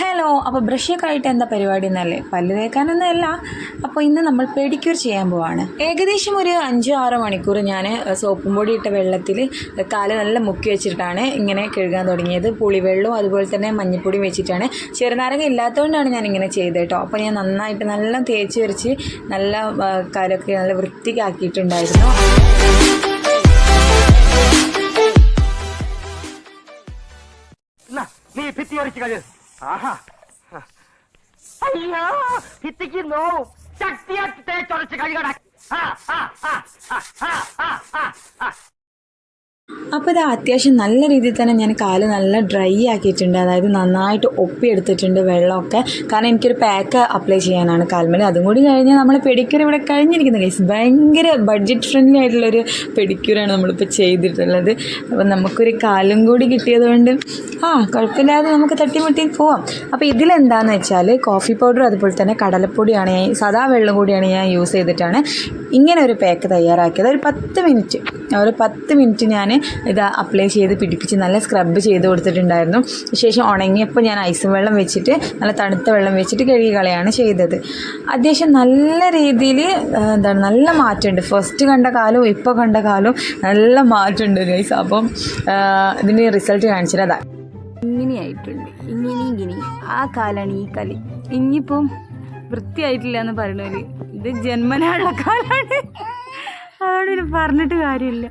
Hello അപ്പോൾ ബ്രഷൊക്കെ ആയിട്ട് എന്താ പരിപാടി എന്നല്ലേ? പല്ല് തേക്കാനൊന്നും അല്ല. അപ്പോൾ ഇന്ന് നമ്മൾ പെഡിക്യൂർ ചെയ്യാൻ പോവാണ്. ഏകദേശം ഒരു അഞ്ചോ ആറോ മണിക്കൂർ ഞാൻ സോപ്പും പൊടി ഇട്ട വെള്ളത്തിൽ കാൽ നല്ല മുക്കി വെച്ചിട്ടാണ് ഇങ്ങനെ കഴുകാൻ തുടങ്ങിയത്. പുളിവെള്ളവും അതുപോലെ തന്നെ മഞ്ഞപ്പൊടിയും വെച്ചിട്ടാണ്. ചെറുനാരങ്ങ ഇല്ലാത്തതുകൊണ്ടാണ് ഞാൻ ഇങ്ങനെ ചെയ്തത് കേട്ടോ. അപ്പോൾ ഞാൻ നന്നായിട്ട് നല്ല തേച്ച് വരച്ച് നല്ല കാലൊക്കെ നല്ല വൃത്തിക്കാക്കിയിട്ടുണ്ടായിരുന്നു. നീ ഭിത്തി ഒരിച്ചു കഴി ആഹാ. അയ്യോ ഭിത്തിക്ക് നോവും. ശക്തിയാക്കി തേച്ചൊരച്ച് കഴുകട. ആ, ആ, ആ. അപ്പോൾ ഇത് അത്യാവശ്യം നല്ല രീതിയിൽ തന്നെ ഞാൻ കാൽ നല്ല ഡ്രൈ ആക്കിയിട്ടുണ്ട്. അതായത് നന്നായിട്ട് ഒപ്പി എടുത്തിട്ടുണ്ട് വെള്ളമൊക്കെ. കാരണം എനിക്കൊരു പാക്ക് അപ്ലൈ ചെയ്യാനാണ് കാൽമേൽ അതും കൂടി കഴിഞ്ഞാൽ നമ്മൾ പെഡിക്യൂർ ഇവിടെ കഴിഞ്ഞിരിക്കുന്ന കേസ് ഭയങ്കര ബഡ്ജറ്റ് ഫ്രണ്ട്ലി ആയിട്ടുള്ളൊരു പെഡിക്യൂറാണ് നമ്മളിപ്പോൾ ചെയ്തിട്ടുള്ളത്. അപ്പോൾ നമുക്കൊരു കാലും കൂടി കിട്ടിയതുകൊണ്ട് ആ കുഴപ്പമില്ലാതെ നമുക്ക് തട്ടിമുട്ടി പോവാം. അപ്പോൾ ഇതിലെന്താണെന്ന് വെച്ചാൽ കോഫി പൗഡർ അതുപോലെ തന്നെ കടലപ്പൊടിയാണ് ഞാൻ സദാ വെള്ളം കൂടിയാണ് ഞാൻ യൂസ് ചെയ്തിട്ടാണ് ഇങ്ങനെ ഒരു പാക്ക് തയ്യാറാക്കിയത്. ഒരു പത്ത് മിനിറ്റ് ഒരു പത്ത് മിനിറ്റ് ഞാൻ ഇത് അപ്ലൈ ചെയ്ത് പിടിപ്പിച്ച് നല്ല സ്ക്രബ് ചെയ്ത് കൊടുത്തിട്ടുണ്ടായിരുന്നു. ശേഷം ഉണങ്ങിയപ്പോൾ ഞാൻ ഐസ് വെള്ളം വെച്ചിട്ട് നല്ല തണുത്ത വെള്ളം വെച്ചിട്ട് കഴുകി കളയാണ് ചെയ്തത്. അത്യാവശ്യം നല്ല രീതിയിൽ എന്താണ് നല്ല മാറ്റമുണ്ട്. ഫസ്റ്റ് കണ്ട കാലവും ഇപ്പോൾ കണ്ട കാലവും നല്ല മാറ്റമുണ്ട് ഗൈസ് അപ്പം ഇതിന്റെ റിസൾട്ട് കാണിച്ചിട്ട് അതാ. ഇങ്ങനെയായിട്ടുണ്ട്. ഇങ്ങനെ ഇങ്ങനെ. ആ കാലാണ് ഈ കളി ഇനിയിപ്പം വൃത്തിയായിട്ടില്ല എന്ന് പറയണവര്. ഇത് ജന്മനായുള്ള കാലാണ്. അതുകൊണ്ട് പറഞ്ഞിട്ട് കാര്യമില്ല.